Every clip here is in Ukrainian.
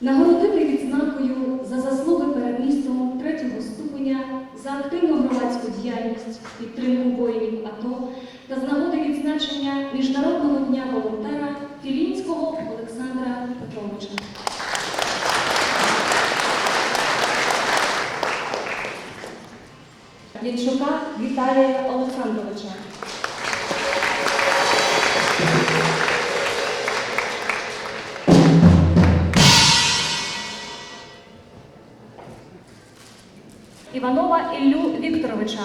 нагородити відзнакою за заслуги перед містом третього ступеня за активну громадську діяльність, підтримку воїнів АТО та з нагоди відзначення Міжнародного дня волонтера Філінського Олександра Петровича. Янчука Віталія Іванова Іллю Вікторовича.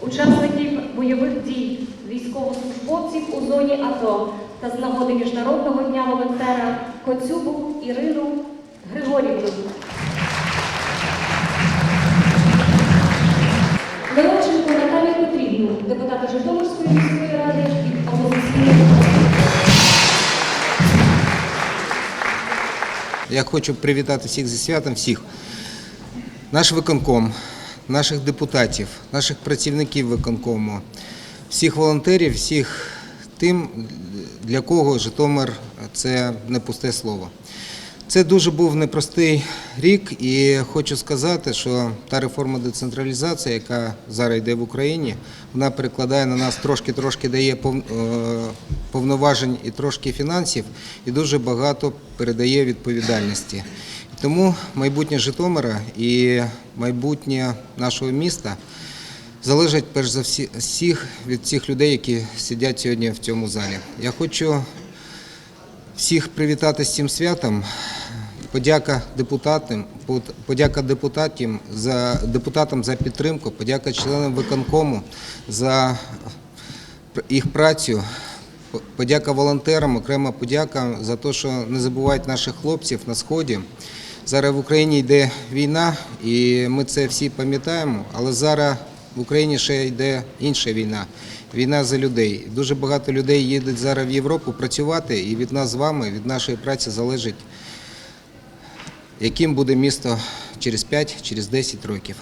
Учасників бойових дій, військовослужбовців у зоні АТО та з нагоди Міжнародного дня волонтера Коцюбу Ірину Григорівну. Я хочу привітати всіх зі святом, всіх. Наш виконком, наших депутатів, наших працівників виконкому, всіх волонтерів, всіх тим, для кого Житомир це не пусте слово. Це дуже був непростий рік, і хочу сказати, що та реформа децентралізації, яка зараз йде в Україні, вона перекладає на нас трошки-трошки дає е, повноважень і трошки фінансів, і дуже багато передає відповідальності. Тому майбутнє Житомира і майбутнє нашого міста залежить перш за всіх від цих людей, які сидять сьогодні в цьому залі. Я хочу всіх привітати з цим святом. Подяка депутатам, под- подяка депутатам за депутатам за підтримку, подяка членам виконкому за їх працю. Подяка волонтерам, окрема подяка за те, що не забувають наших хлопців на сході. Зараз в Україні йде війна, і ми це всі пам'ятаємо, але зараз в Україні ще йде інша війна війна за людей. Дуже багато людей їдуть зараз в Європу працювати, і від нас з вами, від нашої праці залежить, яким буде місто через 5, через 10 років.